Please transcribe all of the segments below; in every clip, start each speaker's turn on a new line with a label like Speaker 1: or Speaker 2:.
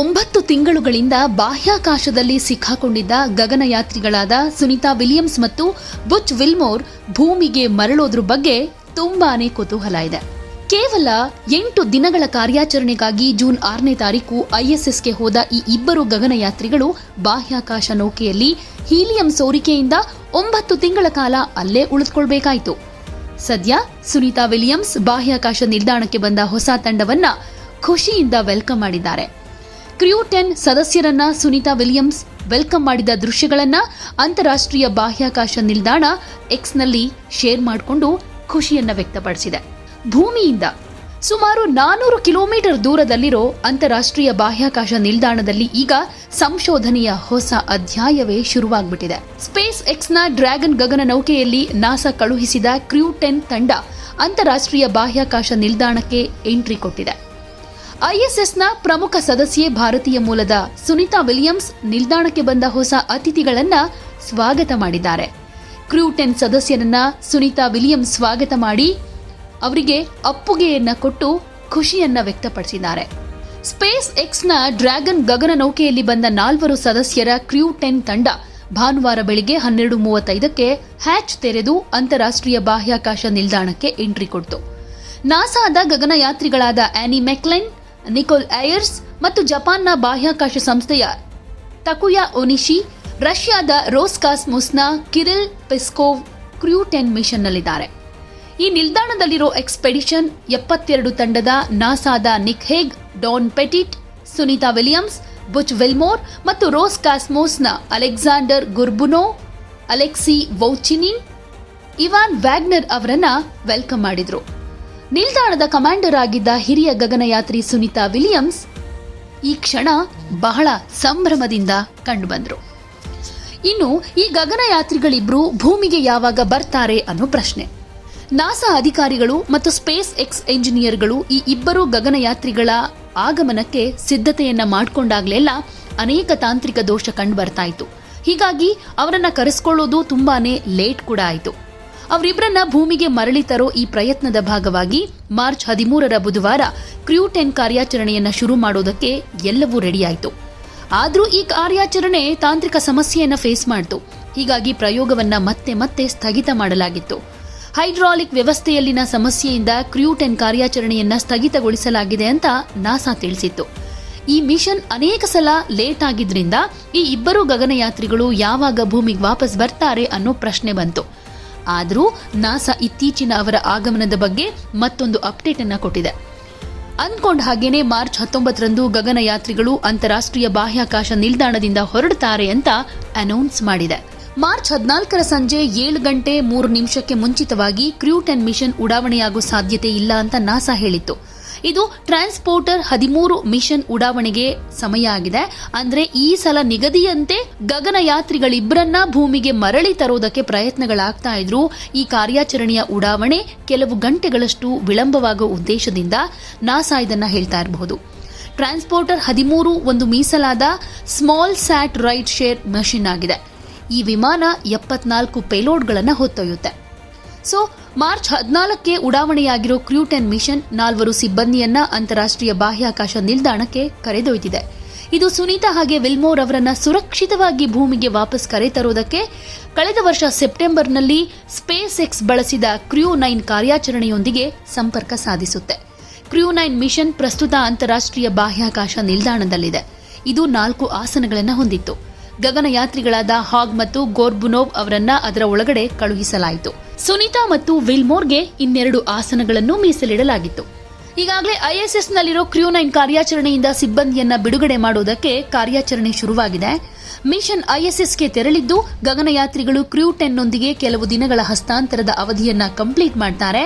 Speaker 1: ಒಂಬತ್ತು ತಿಂಗಳುಗಳಿಂದ ಬಾಹ್ಯಾಕಾಶದಲ್ಲಿ ಸಿಕ್ಕಾಕೊಂಡಿದ್ದ ಗಗನಯಾತ್ರಿಗಳಾದ ಸುನಿತಾ ವಿಲಿಯಮ್ಸ್ ಮತ್ತು ಬುಚ್ ವಿಲ್ಮೋರ್ ಭೂಮಿಗೆ ಮರಳೋದ್ರ ಬಗ್ಗೆ ತುಂಬಾನೇ ಕುತೂಹಲ ಇದೆ. ಕೇವಲ ಎಂಟು ದಿನಗಳ ಕಾರ್ಯಾಚರಣೆಗಾಗಿ ಜೂನ್ ಆರನೇ ತಾರೀಕು ಐಎಸ್ಎಸ್ಗೆ ಹೋದ ಈ ಇಬ್ಬರು ಗಗನಯಾತ್ರಿಗಳು ಬಾಹ್ಯಾಕಾಶ ನೌಕೆಯಲ್ಲಿ ಹೀಲಿಯಂ ಸೋರಿಕೆಯಿಂದ ಒಂಬತ್ತು ತಿಂಗಳ ಕಾಲ ಅಲ್ಲೇ ಉಳಿದುಕೊಳ್ಬೇಕಾಯಿತು. ಸದ್ಯ ಸುನೀತಾ ವಿಲಿಯಮ್ಸ್ ಬಾಹ್ಯಾಕಾಶ ನಿಲ್ದಾಣಕ್ಕೆ ಬಂದ ಹೊಸ ತಂಡವನ್ನ ಖುಷಿಯಿಂದ ವೆಲ್ಕಮ್ ಮಾಡಿದ್ದಾರೆ. ಕ್ರ್ಯೂ ಟೆನ್ ಸದಸ್ಯರನ್ನ ಸುನೀತಾ ವಿಲಿಯಮ್ಸ್ ವೆಲ್ಕಮ್ ಮಾಡಿದ ದೃಶ್ಯಗಳನ್ನ ಅಂತಾರಾಷ್ಟ್ರೀಯ ಬಾಹ್ಯಾಕಾಶ ನಿಲ್ದಾಣ ಎಕ್ಸ್ನಲ್ಲಿ ಶೇರ್ ಮಾಡಿಕೊಂಡು ಖುಷಿಯನ್ನ ವ್ಯಕ್ತಪಡಿಸಿದೆ. ಭೂಮಿಯಿಂದ ಸುಮಾರು ನಾನೂರು ಕಿಲೋಮೀಟರ್ ದೂರದಲ್ಲಿರೋ ಅಂತಾರಾಷ್ಟ್ರೀಯ ಬಾಹ್ಯಾಕಾಶ ನಿಲ್ದಾಣದಲ್ಲಿ ಈಗ ಸಂಶೋಧನೆಯ ಹೊಸ ಅಧ್ಯಾಯವೇ ಶುರುವಾಗ್ಬಿಟ್ಟಿದೆ. ಸ್ಪೇಸ್ ಎಕ್ಸ್ನ ಡ್ರ್ಯಾಗನ್ ಗಗನ ನೌಕೆಯಲ್ಲಿ ನಾಸಾ ಕಳುಹಿಸಿದ ಕ್ರ್ಯೂ ಟೆನ್ ತಂಡ ಅಂತಾರಾಷ್ಟ್ರೀಯ ಬಾಹ್ಯಾಕಾಶ ನಿಲ್ದಾಣಕ್ಕೆ ಎಂಟ್ರಿ ಕೊಟ್ಟಿದೆ. ಐಎಸ್ಎಸ್ನ ಪ್ರಮುಖ ಸದಸ್ಯೆ ಭಾರತೀಯ ಮೂಲದ ಸುನಿತಾ ವಿಲಿಯಮ್ಸ್ ನಿಲ್ದಾಣಕ್ಕೆ ಬಂದ ಹೊಸ ಅತಿಥಿಗಳನ್ನ ಸ್ವಾಗತ ಮಾಡಿದ್ದಾರೆ. ಕ್ರ್ಯೂ ಟೆನ್ ಸದಸ್ಯರನ್ನ ಸುನಿತಾ ವಿಲಿಯಮ್ಸ್ ಸ್ವಾಗತ ಮಾಡಿ ಅವರಿಗೆ ಅಪ್ಪುಗೆಯನ್ನ ಕೊಟ್ಟು ಖುಷಿಯನ್ನ ವ್ಯಕ್ತಪಡಿಸಿದ್ದಾರೆ. ಸ್ಪೇಸ್ ಎಕ್ಸ್ನ ಡ್ರ್ಯಾಗನ್ ಗಗನ ನೌಕೆಯಲ್ಲಿ ಬಂದ ನಾಲ್ವರು ಸದಸ್ಯರ ಕ್ರ್ಯೂ ಟೆನ್ ತಂಡ ಭಾನುವಾರ ಬೆಳಿಗ್ಗೆ ಹನ್ನೆರಡು ಮೂವತ್ತೈದಕ್ಕೆ ಹ್ಯಾಚ್ ತೆರೆದು ಅಂತಾರಾಷ್ಟ್ರೀಯ ಬಾಹ್ಯಾಕಾಶ ನಿಲ್ದಾಣಕ್ಕೆ ಎಂಟ್ರಿ ಕೊಡ್ತು. ನಾಸಾದ ಗಗನಯಾತ್ರಿಗಳಾದ ಆನಿ ಮೆಕ್ಲೆನ್ ನಿಕೋಲ್ ಐಯರ್ಸ್ ಮತ್ತು ಜಪಾನ್ನ ಬಾಹ್ಯಾಕಾಶ ಸಂಸ್ಥೆಯ ತಕುಯಾ ಒನಿಶಿ ರಷ್ಯಾದ ರೋಸ್ಕಾಸ್ಮುಸ್ನ ಕಿರಿಲ್ ಪೆಸ್ಕೋವ್ ಕ್ರ್ಯೂಟೆನ್ ಮಿಷನ್ನಲ್ಲಿದ್ದಾರೆ. ಈ ನಿಲ್ದಾಣದಲ್ಲಿರೋ ಎಕ್ಸ್ಪೆಡಿಷನ್ ಎಪ್ಪತ್ತೆರಡು ತಂಡದ ನಾಸಾದ Nick Hague, Don Pettit, Sunita Williams, Butch Wilmore ಮತ್ತು ರೋಸ್ ಕಾಸ್ಮೋಸ್ನ Alexander Gorbunov, Alexei Ovchinin Ivan Wagner ಅವರನ್ನ ವೆಲ್ಕಮ್ ಮಾಡಿದ್ರು. ನಿಲ್ದಾಣದ ಕಮಾಂಡರ್ ಆಗಿದ್ದ ಹಿರಿಯ ಗಗನಯಾತ್ರಿ ಸುನೀತಾ ವಿಲಿಯಮ್ಸ್ ಈ ಕ್ಷಣ ಬಹಳ ಸಂಭ್ರಮದಿಂದ ಕಂಡುಬಂದರು. ಇನ್ನು ಈ ಗಗನಯಾತ್ರಿಗಳಿಬ್ರು ಭೂಮಿಗೆ ಯಾವಾಗ ಬರ್ತಾರೆ ಅನ್ನೋ ಪ್ರಶ್ನೆ. ನಾಸಾ ಅಧಿಕಾರಿಗಳು ಮತ್ತು ಸ್ಪೇಸ್ ಎಕ್ಸ್ ಎಂಜಿನಿಯರ್ಗಳು ಈ ಇಬ್ಬರು ಗಗನಯಾತ್ರಿಗಳ ಆಗಮನಕ್ಕೆ ಸಿದ್ಧತೆಯನ್ನ ಮಾಡಿಕೊಂಡಾಗಲೆಲ್ಲ ಅನೇಕ ತಾಂತ್ರಿಕ ದೋಷ ಕಂಡು ಬರ್ತಾ ಇತ್ತು. ಹೀಗಾಗಿ ಅವರನ್ನ ಕರೆಸ್ಕೊಳ್ಳೋದು ತುಂಬಾನೇ ಲೇಟ್ ಕೂಡ ಆಯಿತು. ಅವರಿಬ್ಬರನ್ನ ಭೂಮಿಗೆ ಮರಳಿ ತರೋ ಈ ಪ್ರಯತ್ನದ ಭಾಗವಾಗಿ ಮಾರ್ಚ್ ಹದಿಮೂರರ ಬುಧವಾರ ಕ್ರ್ಯೂ ಟೆನ್ ಕಾರ್ಯಾಚರಣೆಯನ್ನ ಶುರು ಮಾಡೋದಕ್ಕೆ ಎಲ್ಲವೂ ರೆಡಿಯಾಯಿತು. ಆದರೂ ಈ ಕಾರ್ಯಾಚರಣೆ ತಾಂತ್ರಿಕ ಸಮಸ್ಯೆಯನ್ನ ಫೇಸ್ ಮಾಡಿತು. ಹೀಗಾಗಿ ಪ್ರಯೋಗವನ್ನ ಮತ್ತೆ ಮತ್ತೆ ಸ್ಥಗಿತ ಮಾಡಲಾಗಿತ್ತು. ಹೈಡ್ರಾಲಿಕ್ ವ್ಯವಸ್ಥೆಯಲ್ಲಿನ ಸಮಸ್ಯೆಯಿಂದ ಕ್ರ್ಯೂ ಟೆನ್ ಕಾರ್ಯಾಚರಣೆಯನ್ನ ಸ್ಥಗಿತಗೊಳಿಸಲಾಗಿದೆ ಅಂತ ನಾಸಾ ತಿಳಿಸಿತ್ತು. ಈ ಮಿಷನ್ ಅನೇಕ ಸಲ ಲೇಟ್ ಆಗಿದ್ರಿಂದ ಈ ಇಬ್ಬರು ಗಗನಯಾತ್ರಿಗಳು ಯಾವಾಗ ಭೂಮಿಗೆ ವಾಪಸ್ ಬರ್ತಾರೆ ಅನ್ನೋ ಪ್ರಶ್ನೆ ಬಂತು. ಆದರೂ ನಾಸಾ ಇತ್ತೀಚಿನ ಅವರ ಆಗಮನದ ಬಗ್ಗೆ ಮತ್ತೊಂದು ಅಪ್ಡೇಟ್ ಅನ್ನು ಕೊಟ್ಟಿದೆ. ಅಂದ್ಕೊಂಡ ಹಾಗೇನೆ ಮಾರ್ಚ್ ಹತ್ತೊಂಬತ್ತರಂದು ಗಗನಯಾತ್ರಿಗಳು ಅಂತಾರಾಷ್ಟ್ರೀಯ ಬಾಹ್ಯಾಕಾಶ ನಿಲ್ದಾಣದಿಂದ ಹೊರಡುತ್ತಾರೆ ಅಂತ ಅನೌನ್ಸ್ ಮಾಡಿದೆ. ಮಾರ್ಚ್ ಹದಿನಾಲ್ಕರ ಸಂಜೆ ಏಳು ಗಂಟೆ ಮೂರು ನಿಮಿಷಕ್ಕೆ ಮುಂಚಿತವಾಗಿ ಕ್ರ್ಯೂ ಟೆನ್ ಮಿಷನ್ ಉಡಾವಣೆಯಾಗುವ ಸಾಧ್ಯತೆ ಇಲ್ಲ ಅಂತ ನಾಸಾ ಹೇಳಿತ್ತು. ಇದು ಟ್ರಾನ್ಸ್ಪೋರ್ಟರ್ ಹದಿಮೂರು ಮಿಷನ್ ಉಡಾವಣೆಗೆ ಸಮಯ ಆಗಿದೆ ಅಂದ್ರೆ ಈ ಸಲ ನಿಗದಿಯಂತೆ ಗಗನಯಾತ್ರಿಗಳಿಬ್ಬರನ್ನ ಭೂಮಿಗೆ ಮರಳಿ ತರೋದಕ್ಕೆ ಪ್ರಯತ್ನಗಳಾಗ್ತಾ ಇದ್ರು. ಈ ಕಾರ್ಯಾಚರಣೆಯ ಉಡಾವಣೆ ಕೆಲವು ಗಂಟೆಗಳಷ್ಟು ವಿಳಂಬವಾಗುವ ಉದ್ದೇಶದಿಂದ ನಾಸಾ ಇದನ್ನ ಹೇಳ್ತಾ ಇರಬಹುದು. ಟ್ರಾನ್ಸ್ಪೋರ್ಟರ್ ಹದಿಮೂರು ಒಂದು ಮೀಸಲಾದ small sat right share mission ಆಗಿದೆ. ಈ ವಿಮಾನ ಎಪ್ಪತ್ನಾಲ್ಕು ಪೇಲೋಡ್ಗಳನ್ನು ಹೊತ್ತೊಯ್ಯುತ್ತೆ. ಸೊ, ಮಾರ್ಚ್ ಹದಿನಾಲ್ಕಕ್ಕೆ ಉಡಾವಣೆಯಾಗಿರೋ ಕ್ರ್ಯೂ ಟೆನ್ ಮಿಷನ್ ನಾಲ್ವರು ಸಿಬ್ಬಂದಿಯನ್ನ ಅಂತಾರಾಷ್ಟ್ರೀಯ ಬಾಹ್ಯಾಕಾಶ ನಿಲ್ದಾಣಕ್ಕೆ ಕರೆದೊಯ್ದಿದೆ. ಇದು ಸುನೀತಾ ಹಾಗೆ ವಿಲ್ಮೋರ್ ಅವರನ್ನ ಸುರಕ್ಷಿತವಾಗಿ ಭೂಮಿಗೆ ವಾಪಸ್ ಕರೆ ತರುವುದಕ್ಕೆ ಕಳೆದ ವರ್ಷ ಸೆಪ್ಟೆಂಬರ್ನಲ್ಲಿ ಸ್ಪೇಸ್ ಎಕ್ಸ್ ಬಳಸಿದ ಕ್ರ್ಯೂ ನೈನ್ ಕಾರ್ಯಾಚರಣೆಯೊಂದಿಗೆ ಸಂಪರ್ಕ ಸಾಧಿಸುತ್ತೆ. ಕ್ರ್ಯೂ ನೈನ್ ಮಿಷನ್ ಪ್ರಸ್ತುತ ಅಂತಾರಾಷ್ಟ್ರೀಯ ಬಾಹ್ಯಾಕಾಶ ನಿಲ್ದಾಣದಲ್ಲಿದೆ. ಇದು ನಾಲ್ಕು ಆಸನಗಳನ್ನು ಹೊಂದಿತ್ತು. ಗಗನಯಾತ್ರಿಗಳಾದ ಹಾಗ್ ಮತ್ತು ಗೋರ್ಬುನೋವ್ ಅವರನ್ನ ಅದರ ಒಳಗಡೆ ಕಳುಹಿಸಲಾಯಿತು. ಸುನೀತಾ ಮತ್ತು ವಿಲ್ಮೋರ್ಗೆ ಇನ್ನೆರಡು ಆಸನಗಳನ್ನು ಮೀಸಲಿಡಲಾಗಿತ್ತು. ಈಗಾಗಲೇ ಐಎಸ್ಎಸ್ನಲ್ಲಿರೋ ಕ್ರ್ಯೂ ನೈನ್ ಕಾರ್ಯಾಚರಣೆಯಿಂದ ಸಿಬ್ಬಂದಿಯನ್ನ ಬಿಡುಗಡೆ ಮಾಡೋದಕ್ಕೆ ಕಾರ್ಯಾಚರಣೆ ಶುರುವಾಗಿದೆ. ಮಿಷನ್ ಐಎಸ್ಎಸ್ಗೆ ತೆರಳಿದ್ದು, ಗಗನಯಾತ್ರಿಗಳು ಕ್ರ್ಯೂ ಟೆನ್ನೊಂದಿಗೆ ಕೆಲವು ದಿನಗಳ ಹಸ್ತಾಂತರದ ಅವಧಿಯನ್ನ ಕಂಪ್ಲೀಟ್ ಮಾಡ್ತಾರೆ.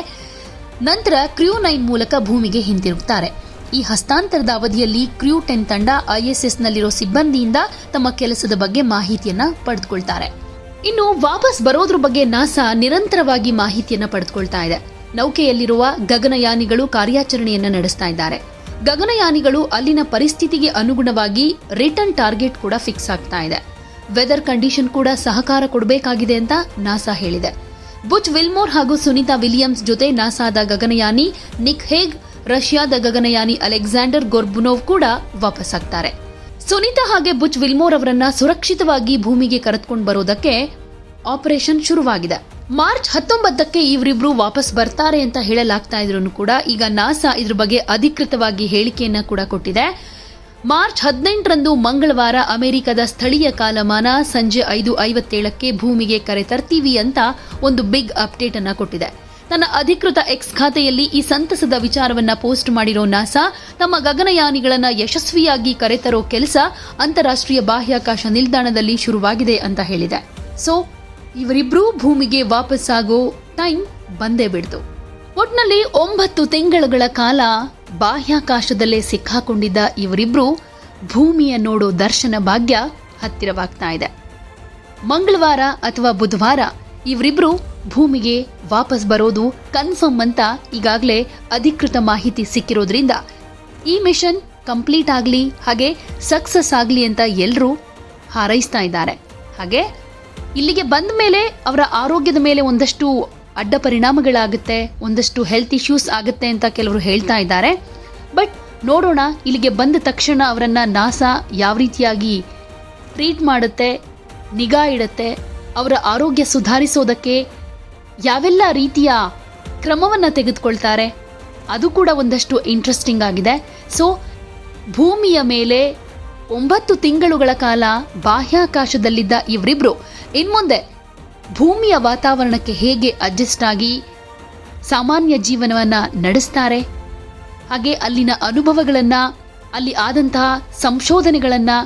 Speaker 1: ನಂತರ ಕ್ರ್ಯೂ ನೈನ್ ಮೂಲಕ ಭೂಮಿಗೆ ಹಿಂತಿರುಗುತ್ತಾರೆ ಈ ಹಸ್ತಾಂತರದ ಅವಧಿಯಲ್ಲಿ ಕ್ರ್ಯೂ ಟೆನ್ ತಂಡ ಐಎಸ್ಎಸ್ನಲ್ಲಿರೋ ಸಿಬ್ಬಂದಿಯಿಂದ ತಮ್ಮ ಕೆಲಸದ ಬಗ್ಗೆ ಮಾಹಿತಿಯನ್ನ ಪಡೆದುಕೊಳ್ತಾರೆ. ಇನ್ನು ವಾಪಸ್ ಬರೋದ್ರ ಬಗ್ಗೆ ನಾಸಾ ನಿರಂತರವಾಗಿ ಮಾಹಿತಿಯನ್ನ ಪಡೆದುಕೊಳ್ತಾ ಇದೆ. ನೌಕೆಯಲ್ಲಿರುವ ಗಗನಯಾನಿಗಳು ಕಾರ್ಯಾಚರಣೆಯನ್ನ ನಡೆಸ್ತಾ ಇದ್ದಾರೆ. ಗಗನಯಾನಿಗಳು ಅಲ್ಲಿನ ಪರಿಸ್ಥಿತಿಗೆ ಅನುಗುಣವಾಗಿ ರಿಟರ್ನ್ ಟಾರ್ಗೆಟ್ ಕೂಡ ಫಿಕ್ಸ್ ಆಗ್ತಾ ಇದೆ. ವೆದರ್ ಕಂಡೀಷನ್ ಕೂಡ ಸಹಕಾರ ಕೊಡಬೇಕಾಗಿದೆ ಅಂತ ನಾಸಾ ಹೇಳಿದೆ. ಬುಚ್ ವಿಲ್ಮೋರ್ ಹಾಗೂ ಸುನೀತಾ ವಿಲಿಯಮ್ಸ್ ಜೊತೆ ನಾಸಾದ ಗಗನಯಾನಿ, ನಿಕ್ ಹೇಗ್ ರಷ್ಯಾದ ಗಗನಯಾನಿ ಅಲೆಕ್ಸಾಂಡರ್ ಗೊರ್ಬುನೋವ್ ಕೂಡ ವಾಪಸ್ಸಾಗ್ತಾರೆ ಸುನೀತಾ ಹಾಗೆ ಬುಚ್ ವಿಲ್ಮೋರ್ ಅವರನ್ನ ಸುರಕ್ಷಿತವಾಗಿ ಭೂಮಿಗೆ ಕರೆದುಕೊಂಡು ಬರೋದಕ್ಕೆ ಆಪರೇಷನ್ ಶುರುವಾಗಿದೆ. ಮಾರ್ಚ್ ಹತ್ತೊಂಬತ್ತಕ್ಕೆ ಇವರಿಬ್ರು ವಾಪಸ್ ಬರ್ತಾರೆ ಅಂತ ಹೇಳಲಾಗ್ತಾ ಇದ್ರು ಕೂಡ ಈಗ ನಾಸಾ ಇದ್ರ ಬಗ್ಗೆ ಅಧಿಕೃತವಾಗಿ ಹೇಳಿಕೆಯನ್ನ ಕೂಡ ಕೊಟ್ಟಿದೆ. ಮಾರ್ಚ್ ಹದಿನೆಂಟರಂದು ಮಂಗಳವಾರ ಅಮೆರಿಕದ ಸ್ಥಳೀಯ ಕಾಲಮಾನ ಸಂಜೆ ಐದು ಐವತ್ತೇಳಕ್ಕೆ ಭೂಮಿಗೆ ಕರೆ ತರ್ತೀವಿ ಅಂತ ಒಂದು ಬಿಗ್ ಅಪ್ಡೇಟ್ ಅನ್ನ ಕೊಟ್ಟಿದೆ. ತನ್ನ ಅಧಿಕೃತ ಎಕ್ಸ್ ಖಾತೆಯಲ್ಲಿ ಈ ಸಂತಸದ ವಿಚಾರವನ್ನ ಪೋಸ್ಟ್ ಮಾಡಿರೋ ನಾಸಾ ತಮ್ಮ ಗಗನಯಾನಿಗಳನ್ನ ಯಶಸ್ವಿಯಾಗಿ ಕರೆತರೋ ಕೆಲಸ ಅಂತಾರಾಷ್ಟ್ರೀಯ ಬಾಹ್ಯಾಕಾಶ ನಿಲ್ದಾಣದಲ್ಲಿ ಶುರುವಾಗಿದೆ ಅಂತ ಹೇಳಿದೆ. ಸೊ ಇವರಿಬ್ರೂ ಭೂಮಿಗೆ ವಾಪಸ್ಸಾಗೋ ಟೈಮ್ ಬಂದೇ ಬಿಡ್ತು. ಒಟ್ನಲ್ಲಿ ಒಂಬತ್ತು ತಿಂಗಳುಗಳ ಕಾಲ ಬಾಹ್ಯಾಕಾಶದಲ್ಲೇ ಸಿಕ್ಕಾಕೊಂಡಿದ್ದ ಇವರಿಬ್ರು ಭೂಮಿಯ ನೋಡೋ ದರ್ಶನ ಭಾಗ್ಯ ಹತ್ತಿರವಾಗ್ತಾ ಇದೆ. ಮಂಗಳವಾರ ಅಥವಾ ಬುಧವಾರ ಇವರಿಬ್ರು ಭೂಮಿಗೆ ವಾಪಸ್ ಬರೋದು ಕನ್ಫರ್ಮ್ ಅಂತ ಈಗಾಗಲೇ ಅಧಿಕೃತ ಮಾಹಿತಿ ಸಿಕ್ಕಿರೋದ್ರಿಂದ ಈ ಮಿಷನ್ ಕಂಪ್ಲೀಟ್ ಆಗಲಿ ಹಾಗೆ ಸಕ್ಸಸ್ ಆಗಲಿ ಅಂತ ಎಲ್ಲರೂ ಹಾರೈಸ್ತಾ ಇದ್ದಾರೆ. ಹಾಗೆ ಇಲ್ಲಿಗೆ ಬಂದ ಮೇಲೆ ಅವರ ಆರೋಗ್ಯದ ಮೇಲೆ ಒಂದಷ್ಟು ಅಡ್ಡ ಪರಿಣಾಮಗಳಾಗುತ್ತೆ, ಒಂದಷ್ಟು ಹೆಲ್ತ್ ಇಶ್ಯೂಸ್ ಆಗುತ್ತೆ ಅಂತ ಕೆಲವರು ಹೇಳ್ತಾ ಇದ್ದಾರೆ. ಬಟ್ ನೋಡೋಣ, ಇಲ್ಲಿಗೆ ಬಂದ ತಕ್ಷಣ ಅವರನ್ನ ನಾಸಾ ಯಾವ ರೀತಿಯಾಗಿ ಟ್ರೀಟ್ ಮಾಡುತ್ತೆ, ನಿಗಾ ಇಡುತ್ತೆ, ಅವರ ಆರೋಗ್ಯ ಸುಧಾರಿಸೋದಕ್ಕೆ ಯಾವೆಲ್ಲ ರೀತಿಯ ಕ್ರಮವನ್ನು ತೆಗೆದುಕೊಳ್ತಾರೆ? ಅದು ಕೂಡ ಒಂದಷ್ಟು ಇಂಟ್ರೆಸ್ಟಿಂಗ್ ಆಗಿದೆ. ಸೊ ಭೂಮಿಯ ಮೇಲೆ ಒಂಬತ್ತು ತಿಂಗಳುಗಳ ಕಾಲ ಬಾಹ್ಯಾಕಾಶದಲ್ಲಿದ್ದ ಇವರಿಬ್ರು ಇನ್ಮುಂದೆ ಭೂಮಿಯ ವಾತಾವರಣಕ್ಕೆ ಹೇಗೆ ಅಡ್ಜಸ್ಟ್ ಆಗಿ ಸಾಮಾನ್ಯ ಜೀವನವನ್ನು ನಡೆಸ್ತಾರೆ, ಹಾಗೆ ಅಲ್ಲಿನ ಅನುಭವಗಳನ್ನು, ಅಲ್ಲಿ ಆದಂತಹ ಸಂಶೋಧನೆಗಳನ್ನು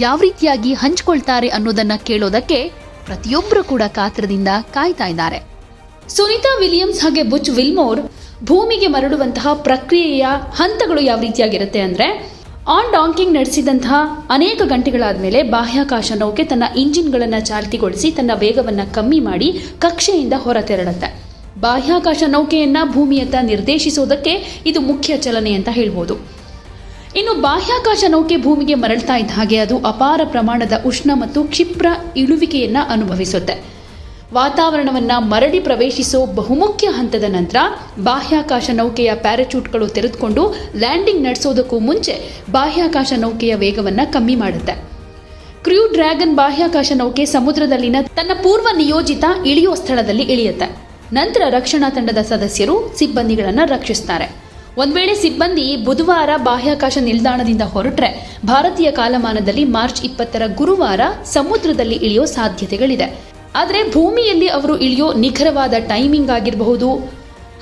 Speaker 1: ಯಾವ ರೀತಿಯಾಗಿ ಹಂಚಿಕೊಳ್ತಾರೆ ಅನ್ನೋದನ್ನು ಕೇಳೋದಕ್ಕೆ ಪ್ರತಿಯೊಬ್ಬರು ಕೂಡ ಕಾತ್ರದಿಂದ ಕಾಯ್ತಾ ಇದ್ದಾರೆ. ಸುನೀತಾ ವಿಲಿಯಮ್ಸ್ ಹಾಗೆ ಬುಚ್ ವಿಲ್ಮೋರ್ ಭೂಮಿಗೆ ಮರಳುವಂತಹ ಪ್ರಕ್ರಿಯೆಯ ಹಂತಗಳು ಯಾವ ರೀತಿಯಾಗಿರುತ್ತೆ ಅಂದ್ರೆ ಆನ್ ಡಾಂಕಿಂಗ್ ನಡೆಸಿದಂತಹ ಅನೇಕ ಗಂಟೆಗಳಾದ ಮೇಲೆ ಬಾಹ್ಯಾಕಾಶ ನೌಕೆ ತನ್ನ ಇಂಜಿನ್ಗಳನ್ನು ಚಾಲ್ತಿಗೊಳಿಸಿ ತನ್ನ ವೇಗವನ್ನು ಕಮ್ಮಿ ಮಾಡಿ ಕಕ್ಷೆಯಿಂದ ಹೊರ ತೆರಳುತ್ತೆ ಬಾಹ್ಯಾಕಾಶ ನೌಕೆಯನ್ನ ಭೂಮಿಯತ್ತ ನಿರ್ದೇಶಿಸೋದಕ್ಕೆ ಇದು ಮುಖ್ಯ ಚಲನೆ ಅಂತ ಹೇಳ್ಬೋದು. ಇನ್ನು ಬಾಹ್ಯಾಕಾಶ ನೌಕೆ ಭೂಮಿಗೆ ಮರಳ್ತಾ ಇದ್ದ ಹಾಗೆ ಅದು ಅಪಾರ ಪ್ರಮಾಣದ ಉಷ್ಣ ಮತ್ತು ಕ್ಷಿಪ್ರ ಇಳುವಿಕೆಯನ್ನ ಅನುಭವಿಸುತ್ತೆ. ವಾತಾವರಣವನ್ನ ಮರಳಿ ಪ್ರವೇಶಿಸೋ ಬಹುಮುಖ್ಯ ಹಂತದ ನಂತರ ಬಾಹ್ಯಾಕಾಶ ನೌಕೆಯ ಪ್ಯಾರಾಚೂಟ್ಗಳು ತೆರೆದುಕೊಂಡು ಲ್ಯಾಂಡಿಂಗ್ ನಡೆಸೋದಕ್ಕೂ ಮುಂಚೆ ಬಾಹ್ಯಾಕಾಶ ನೌಕೆಯ ವೇಗವನ್ನ ಕಮ್ಮಿ ಮಾಡುತ್ತೆ. ಕ್ರ್ಯೂ ಡ್ರ್ಯಾಗನ್ ಬಾಹ್ಯಾಕಾಶ ನೌಕೆ ಸಮುದ್ರದಲ್ಲಿನ ತನ್ನ ಪೂರ್ವ ನಿಯೋಜಿತ ಇಳಿಯೋ ಸ್ಥಳದಲ್ಲಿ ಇಳಿಯುತ್ತೆ. ನಂತರ ರಕ್ಷಣಾ ತಂಡದ ಸದಸ್ಯರು ಸಿಬ್ಬಂದಿಗಳನ್ನ ರಕ್ಷಿಸ್ತಾರೆ. ಒಂದ್ ವೇಳೆ ಸಿಬ್ಬಂದಿ ಬುಧವಾರ ಬಾಹ್ಯಾಕಾಶ ನಿಲ್ದಾಣದಿಂದ ಹೊರಟ್ರೆ ಭಾರತೀಯ ಕಾಲಮಾನದಲ್ಲಿ ಮಾರ್ಚ್ ಇಪ್ಪತ್ತರ ಗುರುವಾರ ಸಮುದ್ರದಲ್ಲಿ ಇಳಿಯೋ ಸಾಧ್ಯತೆಗಳಿದೆ. ಆದರೆ ಭೂಮಿಯಲ್ಲಿ ಅವರು ಇಳಿಯೋ ನಿಖರವಾದ ಟೈಮಿಂಗ್ ಆಗಿರಬಹುದು,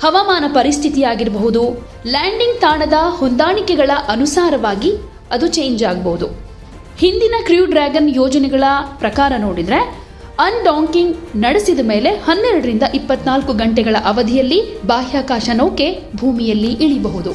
Speaker 1: ಹವಾಮಾನ ಪರಿಸ್ಥಿತಿ ಆಗಿರಬಹುದು ಲ್ಯಾಂಡಿಂಗ್ ತಾಣದ ಹೊಂದಾಣಿಕೆಗಳ ಅನುಸಾರವಾಗಿ ಅದು ಚೇಂಜ್ ಆಗಬಹುದು. ಹಿಂದಿನ ಕ್ರ್ಯೂ ಡ್ರ್ಯಾಗನ್ ಯೋಜನೆಗಳ ಪ್ರಕಾರ ನೋಡಿದರೆ ಅನ್ಡಾಂಕಿಂಗ್ ನಡೆಸಿದ ಮೇಲೆ ಹನ್ನೆರಡರಿಂದ ಇಪ್ಪತ್ನಾಲ್ಕು ಗಂಟೆಗಳ ಅವಧಿಯಲ್ಲಿ ಬಾಹ್ಯಾಕಾಶ ನೌಕೆ ಭೂಮಿಯಲ್ಲಿ ಇಳಿಬಹುದು.